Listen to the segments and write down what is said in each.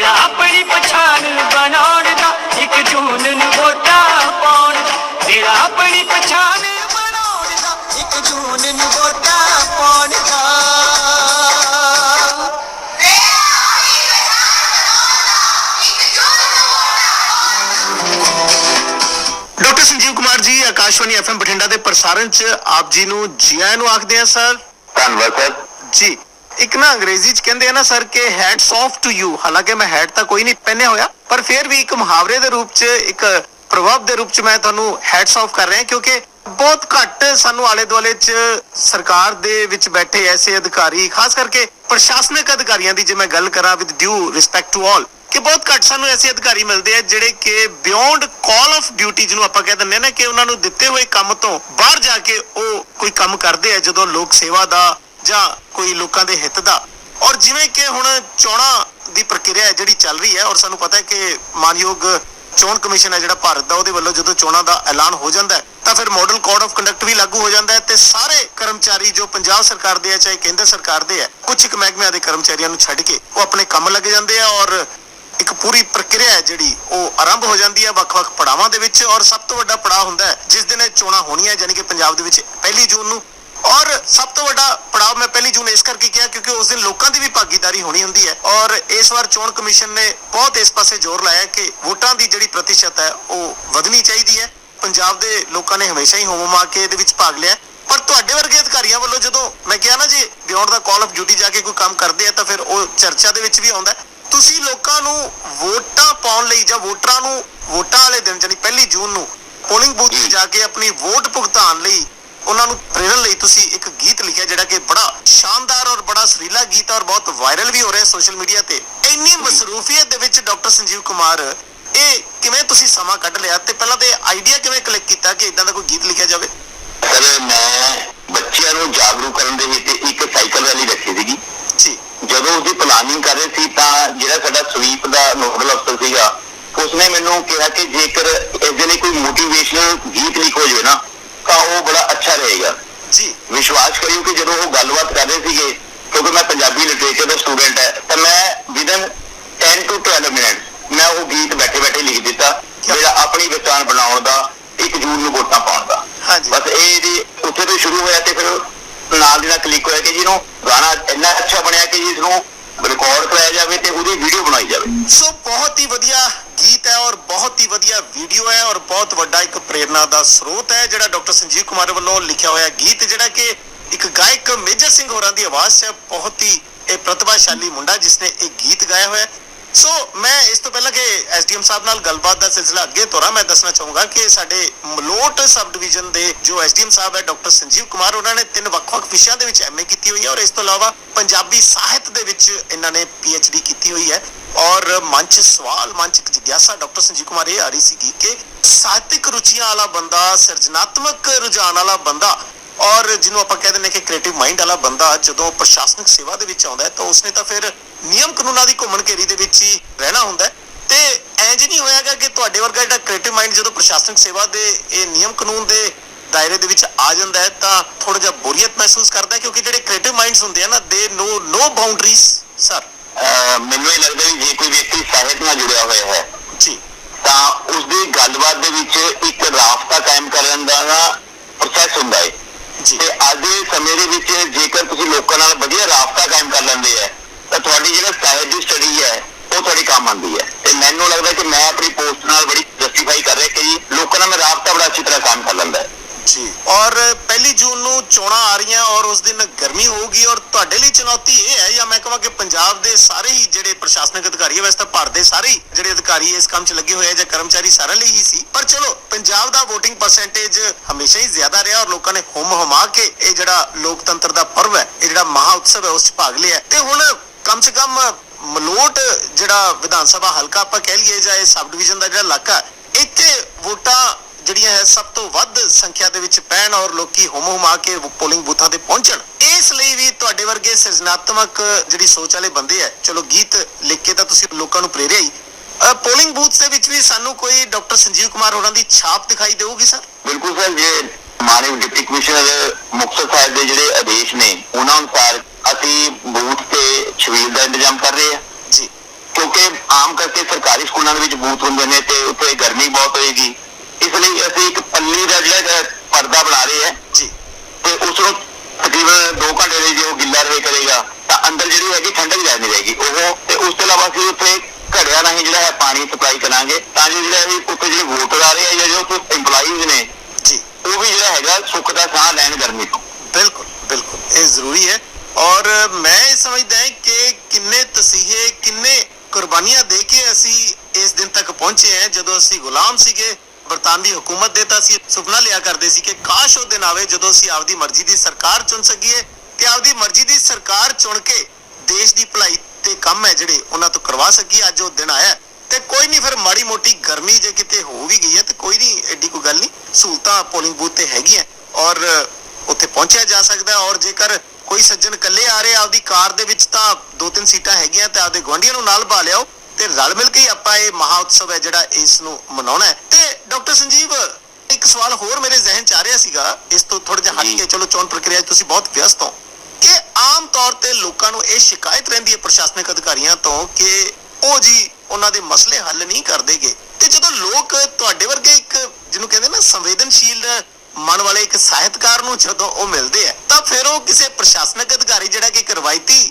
ਤੇਰਾ ਆਪਣੀ ਪਛਾਣ ਬਣਾਉਣ ਦਾ ਇੱਕ ਜੂਨ ਨੂੰ ਵੋਟਾਂ ਪਾਉਣ ਦਾ। ਤੇਰਾ ਆਪਣੀ ਪਛਾਣ ਬਣਾਉਣ ਦਾ ਇੱਕ ਜੂਨ ਨੂੰ ਵੋਟਾਂ ਪਾਉਣ ਦਾ। ਡਾਕਟਰ ਸੰਜੀਵ ਕੁਮਾਰ ਜੀ ਆਕਾਸ਼ਵਾਣੀ ਐਫਐਮ ਬਠਿੰਡਾ ਦੇ ਪ੍ਰਸਾਰਣ 'ਚ ਆਪ ਜੀ ਨੂੰ ਜੀ ਆਇਆਂ ਨੂੰ ਆਖਦੇ ਆ ਸਰ। ਧੰਨਵਾਦ ਸਰ। ਜੀ। ਇੱਕ ਨਾ ਅੰਗਰੇਜ਼ੀ 'ਚ ਕਹਿੰਦੇ ਆ ਨਾ, ਸਰ, ਕਿ ਹੈਟਸ ਆਫ ਟੂ ਯੂ ਹਾਲਾਂਕਿ ਮੈਂ ਹੈਟ ਤਾਂ ਕੋਈ ਨਹੀਂ ਪਹਿਨਿਆ ਹੋਇਆ, ਪਰ ਫਿਰ ਵੀ ਇੱਕ ਮੁਹਾਵਰੇ ਦੇ ਰੂਪ 'ਚ, ਇੱਕ ਪ੍ਰਭਾਵ ਦੇ ਰੂਪ 'ਚ ਮੈਂ ਤੁਹਾਨੂੰ ਹੈਟਸ ਆਫ ਕਰ ਰਿਹਾ, ਕਿਉਂਕਿ ਬਹੁਤ ਘੱਟ ਸਾਨੂੰ ਆਲੇ ਦੁਆਲੇ 'ਚ ਸਰਕਾਰ ਦੇ ਵਿੱਚ ਬੈਠੇ ਐਸੇ ਅਧਿਕਾਰੀ, ਖਾਸ ਕਰਕੇ ਪ੍ਰਸ਼ਾਸਨਿਕ ਅਧਿਕਾਰੀਆਂ ਦੀ ਜੇ ਮੈਂ ਗੱਲ ਕਰਾਂ with due respect to all ਕਿ ਬਹੁਤ ਘੱਟ ਸਾਨੂੰ ਐਸੇ ਅਧਿਕਾਰੀ ਮਿਲਦੇ ਆ, ਜਿਹੜੇ ਕਿ ਬਿਯੋਂਡ ਕਾਲ ਆਫ ਡਿਊਟੀ ਜਿਹਨੂੰ ਆਪਾਂ ਕਹਿ ਦਿੰਦੇ ਆ ਨਾ, ਕਿ ਉਹਨਾਂ ਨੂੰ ਦਿੱਤੇ ਹੋਏ ਕੰਮ ਤੋਂ ਬਾਹਰ ਜਾ ਕੇ ਉਹ ਕੋਈ ਕੰਮ ਕਰਦੇ ਆ, ਜਦੋਂ ਲੋਕ ਸੇਵਾ ਦਾ ਜਾਂ ਕੋਈ ਲੋਕਾਂ ਦੇ ਹਿੱਤ ਦਾ। ਔਰ ਜਿਵੇਂ ਕਿ ਹੁਣ ਚੋਣਾਂ ਦੀ ਪ੍ਰਕਿਰਿਆ ਜਿਹੜੀ ਚੱਲ ਰਹੀ ਹੈ, ਔਰ ਸਾਨੂੰ ਪਤਾ ਹੈ ਕਿ ਮਾਨਯੋਗ ਚੋਣ ਕਮਿਸ਼ਨ ਹੈ ਜਿਹੜਾ ਭਾਰਤ ਦਾ, ਉਹਦੇ ਵੱਲੋਂ ਜਦੋਂ ਚੋਣਾਂ ਦਾ ਐਲਾਨ ਹੋ ਜਾਂਦਾ ਹੈ, ਤਾਂ ਫਿਰ ਮਾਡਲ ਕੋਡ ਆਫ ਕੰਡਕਟ ਵੀ ਲਾਗੂ ਹੋ ਜਾਂਦਾ ਹੈ ਤੇ ਸਾਰੇ ਕਰਮਚਾਰੀ ਜੋ ਪੰਜਾਬ ਸਰਕਾਰ ਦੇ ਹੈ, ਚਾਹੇ ਕੇਂਦਰ ਸਰਕਾਰ ਦੇ ਆ ਕੁਝ ਇੱਕ ਮਹਿਕਮਿਆਂ ਦੇ ਕਰਮਚਾਰੀਆਂ ਨੂੰ ਛੱਡ ਕੇ ਉਹ ਆਪਣੇ ਕੰਮ ਲੱਗ ਜਾਂਦੇ ਆ ਔਰ ਇੱਕ ਪੂਰੀ ਪ੍ਰਕਿਰਿਆ ਹੈ ਜਿਹੜੀ ਉਹ ਆਰੰਭ ਹੋ ਜਾਂਦੀ ਹੈ ਵੱਖ-ਵੱਖ ਪੜਾਵਾਂ ਦੇ ਵਿੱਚ। ਔਰ ਸਭ ਤੋਂ ਵੱਡਾ ਪੜਾਅ ਹੁੰਦਾ ਹੈ, ਜਿਸ ਦਿਨ ਇਹ ਚੋਣਾਂ ਹੋਣੀਆਂ, ਯਾਨੀ ਕਿ ਪੰਜਾਬ ਦੇ ਵਿੱਚ ਪਹਿਲੀ ਜੂਨ ਨੂੰ ਔਰ ਸਭ ਤੋਂ ਵੱਡਾ ਪੜਾਅ ਮੈਂ ਪਹਿਲੀ ਜੂਨ ਇਸ ਕਰਕੇ ਕਿਹਾ ਕਿਉਂਕਿ ਉਸ ਦਿਨ ਲੋਕਾਂ ਦੀ ਵੀ ਭਾਗੀਦਾਰੀ ਹੋਣੀ ਹੁੰਦੀ ਹੈ। ਔਰ ਇਸ ਵਾਰ ਚੋਣ ਕਮਿਸ਼ਨ ਨੇ ਬਹੁਤ ਇਸ ਪਾਸੇ ਜ਼ੋਰ ਲਾਇਆ ਕਿ ਵੋਟਾਂ ਦੀ ਜਿਹੜੀ ਪ੍ਰਤੀਸ਼ਤ ਹੈ, ਉਹ ਵਧਣੀ ਚਾਹੀਦੀ ਹੈ। ਪੰਜਾਬ ਦੇ ਲੋਕਾਂ ਨੇ ਹਮੇਸ਼ਾ ਹੀ ਹੋਮ ਕੇ ਇਹਦੇ ਵਿੱਚ ਭਾਗ ਲਿਆ। ਪਰ ਤੁਹਾਡੇ ਵਰਗੇ ਅਧਿਕਾਰੀਆਂ ਵੱਲੋਂ ਜਦੋਂ ਮੈਂ ਕਿਹਾ ਨਾ ਜੀ beyond the call of duty ਜਾ ਕੇ ਕੋਈ ਕੰਮ ਕਰਦੇ ਆ ਤਾਂ ਫਿਰ ਉਹ ਚਰਚਾ ਦੇ ਵਿੱਚ ਵੀ ਆਉਂਦਾ ਤੁਸੀਂ ਲੋਕਾਂ ਨੂੰ ਵੋਟਾਂ ਪਾਉਣ ਲਈ ਜਾਂ ਵੋਟਰਾਂ ਨੂੰ ਵੋਟਾਂ ਵਾਲੇ ਦਿਨ ਜਾਨੀ ਪਹਿਲੀ ਜੂਨ ਨੂੰ ਪੋਲਿੰਗ ਬੂਥ 'ਤੇ ਜਾ ਕੇ ਆਪਣੀ ਵੋਟ ਭੁਗਤਾਨ ਲਈ ਉਹਨਾਂ ਨੂੰ ਪ੍ਰੇਰਨ ਲਈ ਤੁਸੀਂ ਇੱਕ ਗੀਤ ਲਿਖਿਆ ਜਿਹੜਾ ਕਿ ਬੜਾ ਸ਼ਾਨਦਾਰ ਔਰ ਬੜਾ ਸਰੀਲਾ ਗੀਤ ਔਰ ਬਹੁਤ ਵਾਇਰਲ ਵੀ ਹੋ ਰਿਹਾ ਸੋਸ਼ਲ ਮੀਡੀਆ ਤੇ। ਇੰਨੀ ਮਸਰੂਫੀਅਤ ਦੇ ਵਿੱਚ ਡਾਕਟਰ ਸੰਜੀਵ ਕੁਮਾਰ ਇਹ ਕਿਵੇਂ ਤੁਸੀਂ ਸਮਾਂ ਕੱਢ ਲਿਆ ਤੇ ਪਹਿਲਾਂ ਤੇ ਆਈਡੀਆ ਕਿਵੇਂ ਕਲਿੱਕ ਕੀਤਾ ਕਿ ਇਦਾਂ ਦਾ ਕੋਈ ਗੀਤ ਲਿਖਿਆ ਜਾਵੇ? ਸਰ ਮੈਂ ਬੱਚਿਆਂ ਨੂੰ ਜਾਗਰੂਕ ਕਰਨ ਦੇ ਵਿੱਚ ਇੱਕ ਸਾਈਕਲ ਰੈਲੀ ਰੱਖੀ ਸੀਗੀ। ਜੀ। ਜਦੋਂ ਉਹਦੀ ਪਲਾਨਿੰਗ ਕਰ ਰਹੇ ਸੀ ਤਾਂ ਜਿਹੜਾ ਸਾਡਾ ਸਵੀਪ ਦਾ ਨੋਡਲ ਅਫਸਰ ਸੀਗਾ ਉਸਨੇ ਮੈਨੂੰ ਕਿਹਾ ਕਿ ਜੇਕਰ ਇਸ ਦੇ ਲਈ ਕੋਈ ਮੋਟੀਵੇਸ਼ਨਲ ਗੀਤ ਲਿਖੋ ਜੇ ਨਾ ਤਾਂ ਉਹ ਬੜਾ ਅੱਛਾ ਰਹੇਗਾ। ਜੀ। ਵਿਸ਼ਵਾਸ ਕਰਿਓ ਕਿ ਜਦੋਂ ਉਹ ਗੱਲਬਾਤ ਕਰ ਰਹੇ ਸੀਗੇ ਕਿਉਂਕਿ ਮੈਂ ਪੰਜਾਬੀ ਲਿਟਰੇਚਰ ਦਾ ਸਟੂਡੈਂਟ ਹੈ ਤਾਂ ਮੈਂ ਵਿਦਨ 10 ਟੂ 12 ਮਿੰਟ ਮੈਂ ਉਹ ਗੀਤ ਬੈਠੇ ਬੈਠੇ ਲਿਖ ਦਿੱਤਾ ਜਿਹੜਾ ਆਪਣੀ ਪਛਾਣ ਬਣਾਉਣ ਦਾ ਇੱਕ ਜੂਨ ਨੂੰ ਵੋਟਾਂ ਪਾਉਣ ਦਾ। ਹਾਂਜੀ। ਬਸ ਇਹ ਜੀ ਉੱਥੇ ਤੋਂ ਸ਼ੁਰੂ ਹੋਇਆ ਤੇ ਫਿਰ ਨਾਲ ਦੀ ਨਾਲ ਕਲਿੱਕ ਹੋਇਆ ਕਿ ਜਿਹਨੂੰ ਗਾਣਾ ਇੰਨਾ ਅੱਛਾ ਬਣਿਆ ਕਿ ਜਿਸ ਨੂੰ ਰਿਕਾਰਡ ਕਰਾਇਆ ਜਾਵੇ ਤੇ ਉਹਦੀ ਵੀਡੀਓ ਬਣਾਈ ਜਾਵੇ। ਸੋ ਬਹੁਤ ਹੀ ਵਧੀਆ ਗੀਤ ਹੈ ਔਰ ਬਹੁਤ ਹੀ ਵਧੀਆ ਵੀਡੀਓ ਹੈ ਔਰ ਬਹੁਤ ਵੱਡਾ ਇੱਕ ਪ੍ਰੇਰਨਾ ਦਾ ਸਰੋਤ ਹੈ, ਜਿਹੜਾ ਡਾਕਟਰ ਸੰਜੀਵ ਕੁਮਾਰ ਵੱਲੋਂ ਲਿਖਿਆ ਹੋਇਆ ਗੀਤ, ਜਿਹੜਾ ਕਿ ਇੱਕ ਗਾਇਕ ਮੇਜਰ ਸਿੰਘ ਹੋਰਾਂ ਦੀ ਆਵਾਜ਼ 'ਚ ਬਹੁਤ ਹੀ ਇਹ ਪ੍ਰਤਿਭਾਸ਼ਾਲੀ ਮੁੰਡਾ ਜਿਸਨੇ ਇਹ ਗੀਤ ਗਾਇਆ ਹੋਇਆ। ਸੋ ਮੈਂ ਇਸ ਤੋਂ ਪਹਿਲਾਂ ਕਿ ਐਸਡੀਐਮ ਸਾਹਿਬ ਨਾਲ ਗੱਲਬਾਤ ਦਾ ਸਿਲਸਿਲਾ ਅੱਗੇ ਤੋਰਾ ਮੈਂ ਦੱਸਣਾ ਚਾਹੂੰਗਾ ਕਿ ਸਾਡੇ ਮਲੋਟ ਸਬ ਡਿਵੀਜ਼ਨ ਦੇ ਜੋ ਐਸਡੀਐਮ ਸਾਹਿਬ ਹੈ, ਡਾਕਟਰ ਸੰਜੀਵ ਕੁਮਾਰ, ਉਹਨਾਂ ਨੇ ਤਿੰਨ ਵੱਖ-ਵੱਖ ਵਿਸ਼ਿਆਂ ਦੇ ਵਿੱਚ ਐਮਏ ਕੀਤੀ ਹੋਈ ਹੈ ਔਰ ਇਸ ਤੋਂ ਇਲਾਵਾ ਪੰਜਾਬੀ ਸਾਹਿਤ ਦੇ ਵਿੱਚ ਇਹਨਾਂ ਨੇ ਪੀਐਚਡੀ ਕੀਤੀ ਹੋਈ ਹੈ ਔਰ ਮੰਚ ਸਵਾਲ, ਮੰਚ ਜਿਗਿਆਸਾ ਡਾਕਟਰ ਸੰਜੀਵ ਕੁਮਾਰ ਇਹ ਆ ਰਹੀ ਸੀਗੀ ਕਿ ਸਾਹਿਤਿਕ ਰੁਚੀਆਂ ਵਾਲਾ ਬੰਦਾ, ਸਿਰਜਣਾਤਮਕ ਰੁਝਾਨ ਵਾਲਾ ਬੰਦਾ ਔਰ ਜਿਹਨੂੰ ਆਪਾਂ ਕਹਿ ਦਿੰਦੇ ਕਿ ਕ੍ਰੀਏਟਿਵ ਮਾਈਂਡ ਵਾਲਾ ਬੰਦਾ ਜਦੋਂ ਪ੍ਰਸ਼ਾਸਨਿਕ ਸੇਵਾ ਦੇ ਵਿੱਚ ਆਉਂਦਾ ਹੈ ਤਾਂ ਉਸਨੇ ਤਾਂ ਫਿਰ ਨਿਯਮ ਕਾਨੂੰਨਾਂ ਦੀ ਘੁੰਮਣ ਘੇਰੀ ਦੇ ਵਿੱਚ ਹੀ ਰਹਿਣਾ ਹੁੰਦਾ ਹੈ। ਤੇ ਇੰਜ ਨਹੀਂ ਹੋਇਆਗਾ ਕਿ ਤੁਹਾਡੇ ਵਰਗਾ ਜਿਹੜਾ ਕ੍ਰੀਏਟਿਵ ਮਾਈਂਡ ਜਦੋਂ ਪ੍ਰਸ਼ਾਸਨਿਕ ਸੇਵਾ ਦੇ ਇਹ ਨਿਯਮ ਕਾਨੂੰਨ ਦੇ ਦਾਇਰੇ ਦੇ ਵਿੱਚ ਆ ਜਾਂਦਾ ਹੈ ਤਾਂ ਥੋੜਾ ਜਿਹਾ ਬੋਰੀਅਤ ਮਹਿਸੂਸ ਕਰਦਾ ਹੈ ਕਿਉਂਕਿ ਜਿਹੜੇ ਕ੍ਰੀਏਟਿਵ ਮਾਈਂਡਸ ਹੁੰਦੇ ਆ ਨਾ ਦੇ ਨੋ ਨੋ ਬਾਉਂਡਰੀਜ਼ ਸਰ ਮੈਨੂੰ ਇਹ ਲੱਗਦਾ ਵੀ ਜੇ ਕੋਈ ਵਿਅਕਤੀ ਸਾਹਿਤ ਨਾਲ ਜੁੜਿਆ ਹੋਇਆ ਹੈ ਜੀ। ਤਾਂ ਉਸ ਦੀ ਗੱਲਬਾਤ ਦੇ ਵਿੱਚ ਇੱਕ ਰਾਫਤਾ ਕਾਇਮ ਕਰਨ ਦਾ ਨਾ ਪ੍ਰੋਸੈਸ ਹੁੰਦਾ ਹੈ। ਤੇ ਅੱਜ ਦੇ ਸਮੇਂ ਦੇ ਵਿੱਚ ਜੇਕਰ ਤੁਸੀਂ ਲੋਕਾਂ ਨਾਲ ਵਧੀਆ ਰਾਬਤਾ ਕਾਇਮ ਕਰ ਲੈਂਦੇ ਆ, ਤਾਂ ਤੁਹਾਡੀ ਜਿਹੜਾ ਸਾਹਿਤ ਦੀ ਸਟੱਡੀ ਹੈ, ਉਹ ਤੁਹਾਡੀ ਕੰਮ ਆਉਂਦੀ ਹੈ। ਤੇ ਮੈਨੂੰ ਲੱਗਦਾ ਕਿ ਮੈਂ ਆਪਣੀ ਪੋਸਟ ਨਾਲ ਬੜੀ ਜਸਟੀਫਾਈ ਕਰ ਰਿਹਾ ਕਿ ਲੋਕਾਂ ਨਾਲ ਮੈਂ ਰਾਬਤਾ ਬੜਾ ਅੱਛੀ ਤਰ੍ਹਾਂ ਕਾਇਮ ਕਰ ਲੈਂਦਾ। ਜੀ। ਔਰ ਪਹਿਲੀ ਜੂਨ ਨੂੰ ਚੋਣਾਂ ਆ ਰਹੀਆਂ ਔਰ ਉਸ ਦਿਨ ਗਰਮੀ ਹੋਊਗੀ ਔਰ ਤੁਹਾਡੇ ਲਈ ਚੁਣੌਤੀ ਇਹ ਹੈ ਜਾਂ ਮੈਂ ਕਹਾਂ ਕਿ ਪੰਜਾਬ ਦੇ ਸਾਰੇ ਹੀ ਜਿਹੜੇ ਪ੍ਰਸ਼ਾਸਨਿਕ ਅਧਿਕਾਰੀ ਹੈ, ਵੈਸੇ ਤਾਂ ਭਾਰਤ ਦੇ ਸਾਰੇ ਜਿਹੜੇ ਅਧਿਕਾਰੀ ਇਸ ਕੰਮ 'ਚ ਲੱਗੇ ਹੋਏ ਆ ਜਾਂ ਕਰਮਚਾਰੀ ਸਾਰਿਆਂ ਲਈ ਹੀ ਸੀ। ਪਰ ਚਲੋ, ਪੰਜਾਬ ਦਾ VOTING ਪਰਸੈਂਟੇਜ ਹਮੇਸ਼ਾ ਹੀ ਜ਼ਿਆਦਾ ਰਿਹਾ ਔਰ ਲੋਕਾਂ ਨੇ ਹੁਮ ਹੁਮਾ ਕੇ ਇਹ ਜਿਹੜਾ ਲੋਕਤੰਤਰ ਦਾ ਪਰਵ ਹੈ, ਇਹ ਜਿਹੜਾ ਮਹਾ ਉਤਸਵ ਹੈ, ਉਸ 'ਚ ਭਾਗ ਲਿਆ ਤੇ ਹੁਣ ਕਮ ਸੇ ਕਮ ਮਲੋਟ ਜਿਹੜਾ ਵਿਧਾਨ ਸਭਾ ਹਲਕਾ ਆਪਾਂ ਕਹਿ ਲਈਏ ਜਾਂ ਇਹ ਸਬ ਡਿਵੀਜ਼ਨ ਦਾ ਜਿਹੜਾ ਇਲਾਕਾ ਇੱਥੇ ਵੋਟਾਂ ਜਿਹੜੀਆਂ ਹੈ ਸਭ ਤੋਂ ਵੱਧ ਸੰਖਿਆ ਦੇ ਵਿੱਚ ਪੈਣ ਔਰ ਲੋਕੀ ਹੁਮ ਹੁਮਾ ਕੇ ਪੋਲਿੰਗ ਬੂਥਾਂ ਤੇ ਪਹੁੰਚਣ ਇਸ ਲਈ ਵੀ ਤੁਹਾਡੇ ਵਰਗੇ ਸਿਰਜਣਾਤਮਕ ਜਿਹੜੀ ਸੋਚ ਵਾਲੇ ਬੰਦੇ ਹੈ ਚਲੋ ਗੀਤ ਲਿਖ ਕੇ ਤਾਂ ਤੁਸੀਂ ਲੋਕਾਂ ਨੂੰ ਪ੍ਰੇਰਿਆ ਹੀ। ਪੋਲਿੰਗ ਬੂਥ ਦੇ ਵਿੱਚ ਵੀ ਸਾਨੂੰ ਕੋਈ ਡਾਕਟਰ ਸੰਜੀਵ ਕੁਮਾਰ ਹੋਰਾਂ ਦੀ ਛਾਪ ਦਿਖਾਈ ਦੇਊਗੀ ਸਰ? ਬਿਲਕੁਲ ਸਰ ਜੇ ਮਾਨਯੋਗ ਡਿਪਟੀ ਕਮਿਸ਼ਨਰ ਮੁਕਤਸਰ ਸਾਹਿਬ ਦੇ ਜਿਹੜੇ ਆਦੇਸ਼ ਨੇ ਉਹਨਾਂ ਅਨੁਸਾਰ ਅਸੀਂ ਬੂਥ ਤੇ ਛਬੀਲ ਦਾ ਇੰਤਜ਼ਾਮ ਕਰ ਰਹੇ ਹਾਂ ਜੀ। ਕਿਉਂਕਿ ਆਮ ਕਰਕੇ ਸਰਕਾਰੀ ਸਕੂਲਾਂ ਦੇ ਵਿੱਚ ਬੂਥ ਹੁੰਦੇ ਨੇ ਤੇ ਉੱਥੇ ਗਰਮੀ ਬਹੁਤ ਹੋਏਗੀ। ਇਸ ਲਈ ਅਸੀਂ ਇੱਕ ਪੱਲੀ ਦਾ ਜਿਹੜਾ ਪਰਦਾ ਬਣਾ ਰਹੇ ਹਾਂ। ਜੀ। ਤੇ ਉਸ ਨੂੰ ਤਕਰੀਬਨ 2 ਘੰਟੇ ਲਈ ਜੇ ਉਹ ਗਿੱਲਾ ਰਹੇ ਕਰੇਗਾ ਤਾਂ ਅੰਦਰ ਜਿਹੜੀ ਹੈਗੀ ਠੰਡਕ ਜਾ ਨਹੀਂ ਰਹੇਗੀ। ਉਹ ਤੇ ਉਸ ਤੋਂ ਇਲਾਵਾ ਅਸੀਂ ਉੱਥੇ ਘੜਿਆਂ ਰਾਹੀਂ ਜਿਹੜਾ ਹੈ ਪਾਣੀ ਸਪਲਾਈ ਕਰਾਂਗੇ। ਤਾਂ ਜੋ ਜਿਹੜਾ ਵੀ ਉੱਥੇ ਜਿਹੜੇ ਵੋਟਰ ਆ ਰਹੇ ਆ ਜਾਂ ਜੋ ਉੱਥੇ EMPLOYEES ਨੇ ਜੀ। ਉਹ ਵੀ ਜਿਹੜਾ ਹੈਗਾ ਸੁੱਖ ਦਾ ਸਾਹ ਲੈਣ ਗਰਮੀ ਤੋਂ। ਬਿਲਕੁਲ ਬਿਲਕੁਲ। ਇਹ ਜ਼ਰੂਰੀ ਹੈ। ਔਰ ਮੈਂ ਇਹ ਸਮਝਦਾ ਹਾਂ ਕਿ ਕਿੰਨੇ ਤਸੀਹੇ ਕਿੰਨੇ ਕੁਰਬਾਨੀਆਂ ਦੇ ਕੇ ਅਸੀਂ ਇਸ ਦਿਨ ਤੱਕ ਪਹੁੰਚੇ ਹਾਂ ਜਦੋਂ ਅਸੀਂ ਗੁਲਾਮ ਸੀਗੇ। ਬਰਤਾਨਵੀ ਹਕੂਮਤ ਦੇ ਤਾਂ ਅਸੀਂ ਸੁਪਨਾ ਲਿਆ ਕਰਦੇ ਸੀ ਕਿ ਕਾਸ਼ ਉਹ ਦਿਨ ਆਵੇ ਜਦੋਂ ਅਸੀਂ ਆਪਦੀ ਮਰਜ਼ੀ ਦੀ ਸਰਕਾਰ ਚੁਣ ਸਕੀਏ ਤੇ ਆਪਦੀ ਮਰਜ਼ੀ ਦੀ ਸਰਕਾਰ ਚੁਣ ਕੇ ਦੇਸ਼ ਦੀ ਭਲਾਈ ਤੇ ਕੰਮ ਹੈ ਜਿਹੜੇ ਉਹਨਾਂ ਤੋਂ ਕਰਵਾ ਸਕੀਏ, ਅੱਜ ਉਹ ਦਿਨ ਆਇਆ ਤੇ ਕੋਈ ਨਹੀਂ ਫਿਰ ਮਾੜੀ ਮੋਟੀ ਗਰਮੀ ਜੇ ਕਿਤੇ ਹੋ ਵੀ ਗਈ ਹੈ ਤੇ ਕੋਈ ਨਹੀਂ, ਐਡੀ ਕੋਈ ਗੱਲ ਨਹੀਂ, ਸਹੂਲਤਾਂ ਪੋਲਿੰਗ ਬੂਥ ਤੇ ਹੈਗੀਆਂ ਔਰ ਉੱਥੇ ਪਹੁੰਚਿਆ ਜਾ ਸਕਦਾ ਔਰ ਜੇਕਰ ਕੋਈ ਸੱਜਣ ਇਕੱਲੇ ਆ ਰਹੇ ਆਪਦੀ ਕਾਰ ਦੇ ਵਿੱਚ ਤਾਂ ਦੋ ਤਿੰਨ ਸੀਟਾਂ ਹੈਗੀਆਂ ਤੇ ਆਪਦੇ ਗੁਆਂਢੀਆਂ ਨੂੰ ਨਾਲ ਪਾ ਲਿਆਓ। ਤੇ ਰਲ ਮਿਲ ਕੇ ਆਪਾਂ ਇਹ ਮਹਾ ਉਤਸਵ ਹੈ ਜਿਹੜਾ ਇਸ ਨੂੰ ਮਨਾਉਣਾ ਹੈ। ਤੇ ਡਾਕਟਰ ਸੰਜੀਵ ਇੱਕ ਸਵਾਲ ਹੋਰ ਮੇਰੇ ਜ਼ਿਹਨ ਚ ਆ ਰਿਹਾ ਸੀਗਾ। ਇਸ ਤੋਂ ਥੋੜਾ ਜਿਹਾ ਹਟ। ਕੇ ਚਲੋ ਚੋਣ ਪ੍ਰਕਿਰਿਆ ਤੁਸੀਂ ਬਹੁਤ ਵਿਅਸਤ ਹੋ। ਕਿ ਆਮ ਤੌਰ ਤੇ ਲੋਕਾਂ ਨੂੰ ਇਹ ਸ਼ਿਕਾਇਤ ਰਹਿੰਦੀ ਹੈ ਪ੍ਰਸ਼ਾਸਨਿਕ ਅਧਿਕਾਰੀਆਂ ਤੋਂ ਕਿ ਉਹ ਜੀ ਉਹਨਾਂ ਦੇ ਮਸਲੇ ਹੱਲ ਨਹੀਂ ਕਰਦੇਗੇ ਤੇ ਜਦੋਂ ਲੋਕ ਤੁਹਾਡੇ ਵਰਗੇ ਇੱਕ ਜਿਹਨੂੰ ਕਹਿੰਦੇ ਨਾ ਸੰਵੇਦਨਸ਼ੀਲ ਮਨ ਵਾਲੇ ਇੱਕ ਸਾਹਿਤਕਾਰ ਨੂੰ ਜਦੋਂ ਉਹ ਮਿਲਦੇ ਆ, ਤਾਂ ਫਿਰ ਉਹ ਕਿਸੇ ਪ੍ਰਸ਼ਾਸਨਿਕ ਅਧਿਕਾਰੀ, ਜਿਹੜਾ ਕਿ ਇੱਕ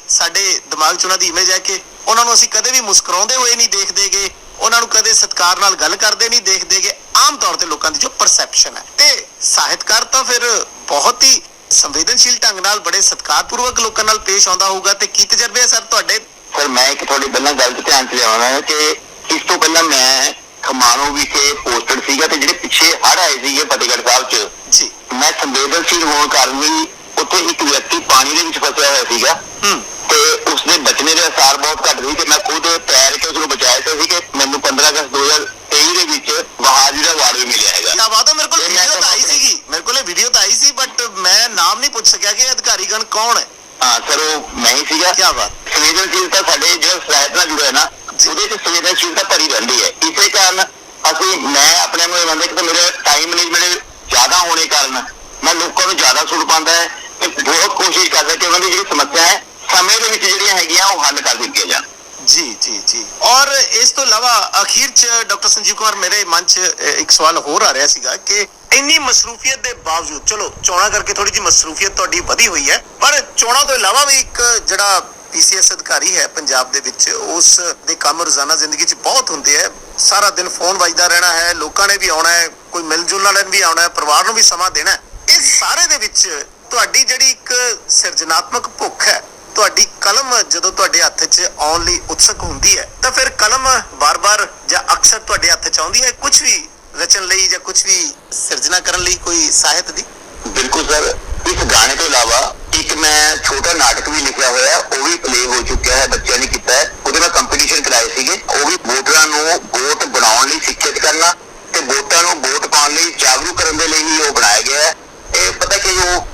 ਸਾਡੇ ਦਿਮਾਗ 'ਚ ਉਹਨਾਂ ਦੀ ਇਮੇਜ ਹੈ ਕਿ ਉਹਨਾਂ ਨੂੰ ਅਸੀਂ ਕਦੇ ਵੀ ਮੁਸਕਰਾਉਂਦੇ ਹੋਏ ਨਹੀਂ ਦੇਖਦੇਗੇ ਉਹਨਾਂ ਨੂੰ ਕਦੇ ਸਤਿਕਾਰ ਨਾਲ ਗੱਲ ਕਰਦੇ ਨਹੀਂ ਦੇਖਦੇਗੇ ਆਮ ਤੌਰ ਤੇ ਲੋਕਾਂ ਦੀ ਜੋ ਪਰਸੈਪਸ਼ਨ ਹੈ। ਤੇ ਸਾਹਿਤਕਾਰ ਤਾਂ ਫਿਰ ਬਹੁਤ ਹੀ ਸੰਵੇਦਨਸ਼ੀਲ ਢੰਗ ਨਾਲ, ਬੜੇ ਸਤਿਕਾਰਪੂਰਵਕ ਲੋਕਾਂ ਨਾਲ ਪੇਸ਼ ਆਉਂਦਾ ਹੋਊਗਾ। ਤੇ ਕੀ ਤਜਰਬੇ ਹੈ ਸਰ ਤੁਹਾਡੇ? ਸਰ, ਮੈਂ ਇੱਕ ਤੁਹਾਡੀ ਪਹਿਲਾਂ ਗੱਲ ਤੇ ਧਿਆਨ ਚ ਲਿਆਉਣਾ ਕਿ ਇਸ ਤੋਂ ਪਹਿਲਾਂ ਮੈਂ ਖਮਾਣੋ ਵਿਖੇ ਪੋਸਟਡ ਸੀਗਾ ਤੇ ਜਿਹੜੇ ਪਿੱਛੇ ਹੜ੍ਹ ਆਏ ਸੀਗੇ ਫਤਿਹਗੜ੍ਹ ਸਾਹਿਬ 'ਚ ਜੀ। ਮੈਂ ਸੰਵੇਦਨਸ਼ੀਲ ਹੋਣ ਕਾਰਨ ਵੀ ਉੱਥੇ ਇੱਕ ਵਿਅਕਤੀ ਪਾਣੀ ਦੇ ਵਿੱਚ ਫਸਿਆ ਹੋਇਆ ਸੀਗਾ। ਹੂੰ। ਤੇ ਉਸਦੇ ਬਚਣੇ ਦੇ ਅਸਾਰ ਬਹੁਤ ਘੱਟ ਸੀ ਤੇ ਮੈਂ ਖੁਦ ਤੈਰ ਕੇ ਉਸਨੂੰ ਬਚਾਇਆ ਸੀ ਕਿ ਮੈਨੂੰ 15 ਅਗਸਤ 2023 ਦੇ ਵਿੱਚ ਬਹਾਦਰੀ ਦਾ ਅਵਾਰਡ ਵੀ ਮਿਲਿਆ ਹੈਗਾ। ਕਿਆ ਬਾਤ ਹੈ ਮੇਰੇ ਕੋਲ ਵੀਡੀਓ ਤਾਂ ਆਈ ਸੀਗੀ। ਮੇਰੇ ਕੋਲ ਇਹ ਵੀਡੀਓ ਤਾਂ ਆਈ ਸੀ ਬਟ ਮੈਂ ਨਾਮ ਨਹੀਂ ਪੁੱਛ ਸਕਿਆ ਕਿ ਅਧਿਕਾਰੀਗਣ ਕੌਣ ਹੈ। ਹਾਂ ਸਰ ਉਹ ਮੈਂ ਹੀ ਸੀਗਾ। ਕਿਆ ਬਾਤ। ਸੰਵੇਦਨਸ਼ੀਲਤਾ ਸਾਡੇ ਜਿਹੜਾ ਨਾਲ ਜੁੜਿਆ ਨਾ ਉਹਦੇ ਚ ਸੰਵੇਦਨਸ਼ੀਲਤਾ ਭਰੀ ਰਹਿੰਦੀ ਹੈ। ਇਸੇ ਕਾਰਨ ਅਸੀਂ, ਮੈਂ ਆਪਣੇ ਨੂੰ ਇਹ ਮੰਨਦਾ ਕਿ ਮੇਰੇ ਟਾਈਮ ਮੈਨੇਜਮੈਂਟ ਜ਼ਿਆਦਾ ਹੋਣੇ ਕਾਰਨ ਮੈਂ ਲੋਕਾਂ ਨੂੰ ਜ਼ਿਆਦਾ ਸੁਣ ਪਾਉਂਦਾ ਹੈ ਤੇ ਬਹੁਤ ਕੋਸ਼ਿਸ਼ ਕਰਦਾ ਕਿ ਉਹਨਾਂ ਦੀ ਜਿਹੜੀ ਸਮੱਸਿਆ ਹੈ, ਸਮੇਂ ਦੇ ਵਿੱਚ ਜਿਹੜੀਆਂ ਹੈਗੀਆਂ ਉਹ ਹੱਲ ਕਰ ਦਿੱਤੀਆਂ ਜਾਣ। ਜੀ ਜੀ ਜੀ। ਔਰ ਇਸ ਤੋਂ ਇਲਾਵਾ ਅਖੀਰ ਚ ਡਾਕਟਰ ਸੰਜੀਵ ਕੁਮਾਰ ਮੇਰੇ ਮਨ ਚ ਇੱਕ ਸਵਾਲ ਹੋਰ ਆ ਰਿਹਾ ਸੀਗਾ ਕਿ ਇੰਨੀ ਮਸਰੂਫੀਅਤ ਦੇ ਬਾਵਜੂਦ, ਚਲੋ ਚੋਣਾਂ ਕਰਕੇ ਥੋੜੀ ਜਿਹੀ ਮਸਰੂਫੀਅਤ ਤੁਹਾਡੀ ਵਧੀ ਹੋਈ ਹੈ, ਪਰ ਚੋਣਾਂ ਤੋਂ ਇਲਾਵਾ ਵੀ ਇੱਕ ਜਿਹੜਾ ਪੀਸੀਐਸ ਅਧਿਕਾਰੀ ਹੈ ਪੰਜਾਬ ਦੇ ਵਿੱਚ, ਉਸ ਦੇ ਕੰਮ ਰੋਜ਼ਾਨਾ ਜ਼ਿੰਦਗੀ 'ਚ ਬਹੁਤ ਹੁੰਦੇ ਹੈ। ਸਾਰਾ ਦਿਨ ਫੋਨ ਵੱਜਦਾ ਰਹਿਣਾ ਹੈ, ਲੋਕਾਂ ਨੇ ਵੀ ਆਉਣਾ ਹੈ, ਕੋਈ ਮਿਲ ਜੁਲ ਵਾਲਿਆਂ ਨੇ ਵੀ ਆਉਣਾ ਹੈ, ਪਰਿਵਾਰ ਨੂੰ ਵੀ ਸਮਾਂ ਦੇਣਾ ਹੈ। ਇਹ ਸਾਰੇ ਦੇ ਵਿੱਚ ਤੁਹਾਡੀ ਜਿਹੜੀ ਇੱਕ ਸਿਰਜਣਾਤਮਕ ਭੁੱਖ ਹੈ ਤੁਹਾਡੀ ਕਲਮ ਜਦੋਂ ਤੁਹਾਡੇ ਹੱਥ 'ਚ ਆਉਣ ਲਈ ਉਤਸਕ ਹੁੰਦੀ ਹੈ, ਤਾਂ ਫਿਰ ਕਲਮ ਬਾਰ-ਬਾਰ ਜਾਂ ਅਕਸਰ ਤੁਹਾਡੇ ਹੱਥ 'ਚ ਆਉਂਦੀ ਹੈ? ਕੁਝ ਵੀ ਰਚਨ ਲਈ ਜਾਂ ਕੁਝ ਵੀ ਸਿਰਜਣਾ ਕਰਨ ਲਈ ਕੋਈ ਸਾਹਿਤ ਦੀ? ਬਿਲਕੁਲ ਸਰ। ਇਸ ਗਾਣੇ ਤੋਂ ਇਲਾਵਾ ਇੱਕ ਮੈਂ ਛੋਟਾ ਨਾਟਕ ਵੀ ਲਿਖਿਆ ਹੋਇਆ, ਉਹ ਵੀ ਪਲੇ ਹੋ ਚੁੱਕਿਆ ਹੈ, ਬੱਚਿਆਂ ਨੇ ਕੀਤਾ ਹੈ। ਉਹਦੇ ਮੈਂ ਕੰਪੀਟੀਸ਼ਨ ਕਰਾਏ ਸੀਗੇ। ਉਹ ਵੀ ਵੋਟਰਾਂ ਨੂੰ ਵੋਟ ਬਣਾਉਣ ਲਈ ਸਿੱਖਿਅਤ ਕਰਨਾ ਤੇ ਵੋਟਾਂ ਨੂੰ ਵੋਟ ਪਾਉਣ ਲਈ ਜਾਗਰੂਕ ਕਰਨ ਦੇ ਲਈ ਹੀ ਉਹ ਬਣਾਇਆ ਗਿਆ ਹੈ। ਇਹ ਪਤਾ ਕਿ ਉਹ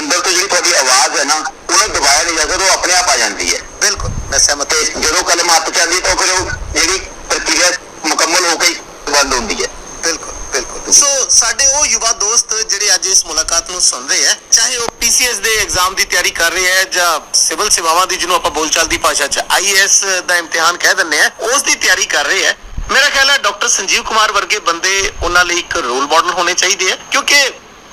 ਅੰਦਰ ਤੋਂ ਜਿਹੜੀ ਤੁਹਾਡੀ ਆਵਾਜ਼ ਹੈ ਨਾ ਉਹਨੂੰ ਦਬਾਇਆ ਨਹੀਂ ਜਾ ਸਕਦਾ ਉਹ ਆਪਣੇ ਆਪ ਆ ਜਾਂਦੀ ਹੈ। ਬਿਲਕੁਲ ਮੈਂ ਸਹਿਮਤ ਹਾਂ। ਜਦੋਂ ਕਲਮ ਹੱਥ ਚ ਆਉਂਦੀ ਹੈ ਤਾਂ ਫਿਰ ਉਹ ਜਿਹੜੀ ਪ੍ਰਕਿਰਿਆ ਮੁਕੰਮਲ ਹੋ ਕੇ ਬੰਦ ਹੁੰਦੀ ਹੈ। ਬਿਲਕੁਲ ਬਿਲਕੁਲ। ਸੋ ਸਾਡੇ ਉਹ ਯੁਵਾ ਦੋਸਤ ਜਿਹੜੇ ਅੱਜ ਇਸ ਮੁਲਾਕਾਤ ਨੂੰ ਸੁਣ ਰਹੇ ਹੈ ਚਾਹੇ ਉਹ ਪੀਸੀਐਸ ਦੇ ਐਗਜ਼ਾਮ ਦੀ ਤਿਆਰੀ ਕਰ ਰਹੇ ਹੈ ਜਾਂ ਸਿਵਲ ਸੇਵਾਵਾਂ ਦੀ ਜਿਹਨੂੰ ਆਪਾਂ ਬੋਲਚਾਲ ਦੀ ਭਾਸ਼ਾ 'ਚ ਆਈਐਸ ਦਾ ਇਮਤਿਹਾਨ ਕਹਿ ਦਿੰਦੇ ਆ ਉਸ ਦੀ ਤਿਆਰੀ ਕਰ ਰਹੇ ਹੈ। ਮੇਰਾ ਖਿਆਲ ਹੈ ਡਾਕਟਰ ਸੰਜੀਵ ਕੁਮਾਰ ਵਰਗੇ ਬੰਦੇ ਉਹਨਾਂ ਲਈ ਇੱਕ ਰੋਲ ਮਾਡਲ ਹੋਣੇ ਚਾਹੀਦੇ ਆ ਕਿਉਂਕਿ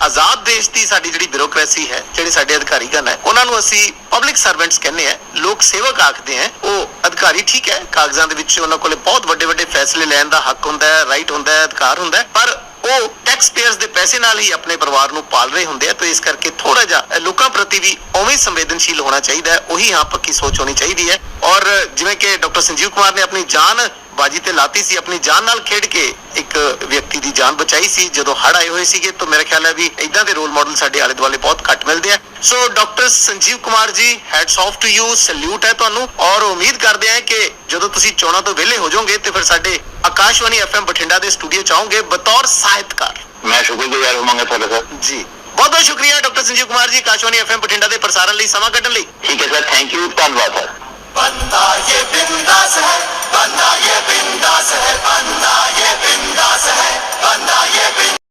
ਆਜ਼ਾਦ ਦੇਸ਼ ਦੀ ਸਾਡੀ ਜਿਹੜੀ ਬਿਊਰੋਕ੍ਰੇਸੀ ਹੈ, ਜਿਹੜੇ ਸਾਡੇ ਅਧਿਕਾਰੀਗਣ ਹੈ, ਉਹਨਾਂ ਨੂੰ ਅਸੀਂ ਪਬਲਿਕ ਸਰਵੈਂਟਸ ਕਹਿੰਦੇ ਆ ਲੋਕ ਸੇਵਕ ਆਖਦੇ ਆ ਉਹ ਅਧਿਕਾਰੀ ਠੀਕ ਹੈ, ਕਾਗਜ਼ਾਂ ਦੇ ਵਿੱਚ ਉਹਨਾਂ ਕੋਲੇ ਬਹੁਤ ਵੱਡੇ ਵੱਡੇ ਫੈਸਲੇ ਲੈਣ ਦਾ ਹੱਕ ਹੁੰਦਾ ਹੈ ਰਾਈਟ ਹੁੰਦਾ ਹੈ, ਅਧਿਕਾਰ ਹੁੰਦਾ ਹੈ, ਪਰ ਉਹ ਟੈਕਸ ਪੇਅਰਸ ਦੇ ਪੈਸੇ ਨਾਲ ਹੀ ਆਪਣੇ ਪਰਿਵਾਰ ਨੂੰ ਪਾਲ ਰਹੇ ਹੁੰਦੇ ਆ, ਤੇ ਇਸ ਕਰਕੇ ਥੋੜਾ ਜਿਹਾ ਲੋਕਾਂ ਪ੍ਰਤੀ ਵੀ ਉਵੇਂ ਸੰਵੇਦਨਸ਼ੀਲ ਹੋਣਾ ਚਾਹੀਦਾ ਹੈ, ਉਹੀ ਹਾਂ ਪੱਕੀ ਸੋਚ ਹੋਣੀ ਚਾਹੀਦੀ ਹੈ। ਔਰ ਜਿਵੇਂ ਕਿ ਡਾਕਟਰ ਸੰਜੀਵ ਕੁਮਾਰ ਨੇ ਆਪਣੀ ਜਾਨ ਬਾਜੀ ਤੇ ਲਾਤੀ ਸੀ ਆਪਣੀ ਜਾਨ ਨਾਲ ਖੇਡ ਕੇ ਇੱਕ ਵਿਅਕਤੀ ਦੀ ਜਾਨ ਬਚਾਈ ਸੀ। ਜਦੋਂ ਹੜ ਆਏ ਹੋਏ ਸੀਗੇ ਤਾਂ ਮੇਰਾ ਖਿਆਲ ਹੈ ਵੀ ਇਦਾਂ ਦੇ ਰੋਲ ਮਾਡਲ ਸਾਡੇ ਆਲੇ ਦੁਆਲੇ ਬਹੁਤ ਘੱਟ ਮਿਲਦੇ ਆ। ਸੋ doctor Sanjeev Kumar ji hats off to you salute ਹੈ ਤੁਹਾਨੂੰ। ਔਰ ਉਮੀਦ ਕਰਦੇ ਆ ਕਿ ਜਦੋਂ ਤੁਸੀਂ ਚੋਣਾਂ ਤੋਂ ਵਿਹਲੇ ਹੋ ਜਾਓਗੇ ਤੇ ਫਿਰ ਸਾਡੇ ਆਕਾਸ਼ਵਾਣੀ ਐਫਐਮ ਬਠਿੰਡਾ ਦੇ ਸਟੂਡੀਓ ਚ ਆਓਗੇ ਬਤੌਰ ਸਾਹਿਤਕਾਰ। ਮੈਂ ਸ਼ੁਕਰਗੁਜ਼ਾਰ ਹੋਵਾਂਗਾ ਤੁਹਾਡਾ ਸਰ ਜੀ। ਬਹੁਤ ਬਹੁਤ ਸ਼ੁਕਰੀਆ ਡਾਕਟਰ ਸੰਜੀਵ ਕੁਮਾਰ ਜੀ ਆਕਾਸ਼ਵਾਣੀ ਐਫਐਮ ਬਠਿੰਡਾ ਦੇ ਪ੍ਰਸਾਰਣ ਲਈ ਸਮਾਂ ਕੱਢਣ ਲਈ। ਠੀਕ ਹੈ ਸਰ ਥੈਂਕ ਯੂ ਧੰਨਵਾਦ ਬੰਦਾ ਇਹ ਬਿੰਦਾਸ ਹੈ बंदा ये बिंदास है बंदा ये बिंदास है बंदा ये बिंदास